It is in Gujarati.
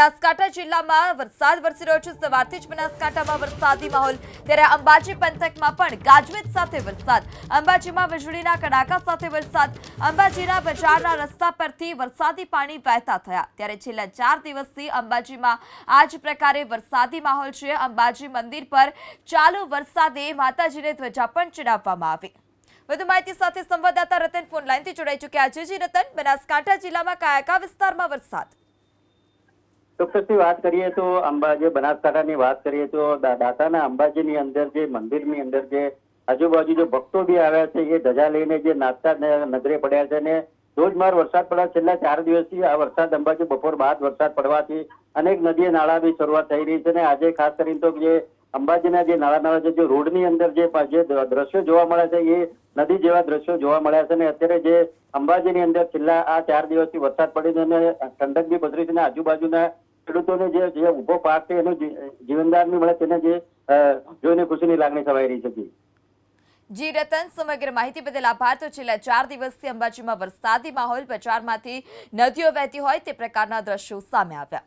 બનાસકાંઠા જિલ્લામાં વરસાદ વરસી રહ્યો છે. સવારથી જ બનાસકાંઠામાં વરસાદી માહોલ. ત્યારે અંબાજી પંથકમાં પણ ગાજવીજ સાથે વરસાદ. અંબાજીમાં વીજળીના કડાકા સાથે વરસાદ. અંબાજીના બજારના રસ્તા પરથી વરસાદી પાણી વહેતા થયા. ત્યારે છેલ્લા ચાર દિવસથી અંબાજીમાં આ જ પ્રકારે વરસાદી માહોલ છે. અંબાજી મંદિર પર ચાલુ વરસાદે માતાજીને ધ્વજા પણ ચડાવવામાં આવી. વધુ માહિતી સાથે સંવાદદાતા રતન ફોન લાઈનથી જોડાઈ ચૂક્યા છે. જી રતન, બનાસકાંઠા જિલ્લામાં કયા કયા વિસ્તારમાં વરસાદ? ચોક્કસથી વાત કરીએ તો અંબાજી બનાસકાંઠાની વાત કરીએ તો દાતાના અંબાજીની અંદર જે મંદિરની અંદર જે આજુબાજુ જે ભક્તો બી આવ્યા છે, એ ધજા લઈને જે નાચતા નજરે પડ્યા છે અને ધોધમાર વરસાદ પડ્યા છેલ્લા ચાર દિવસથી આ વરસાદ અંબાજી બપોર બાદ વરસાદ પડવાથી અનેક નદી નાળા બી શરૂઆત થઈ રહી છે અને આજે ખાસ કરીને તો જે અંબાજીના જે નાળા નાળા છે, જે રોડની અંદર જે દ્રશ્યો જોવા મળે છે, એ નદી જેવા દ્રશ્યો જોવા મળ્યા છે અને અત્યારે જે અંબાજીની અંદર છેલ્લા આ ચાર દિવસથી વરસાદ પડી છે અને ઠંડક બી પધરી છે અને આજુબાજુના ખેડૂતોને જે ઊભો પાક છે, એનો જી- જીવનદાન મળે, તેને જે જોઈને ખુશીની લાગણી છવાઈ રહી જી. જી રતન, સમગ્ર માહિતી બદલ આભાર તો છેલ્લા ચાર દિવસથી અંબાજીમાં વરસાદી માહોલ, બજારમાંથી નદીઓ વહેતી હોય તે પ્રકારના દ્રશ્યો સામે આવ્યા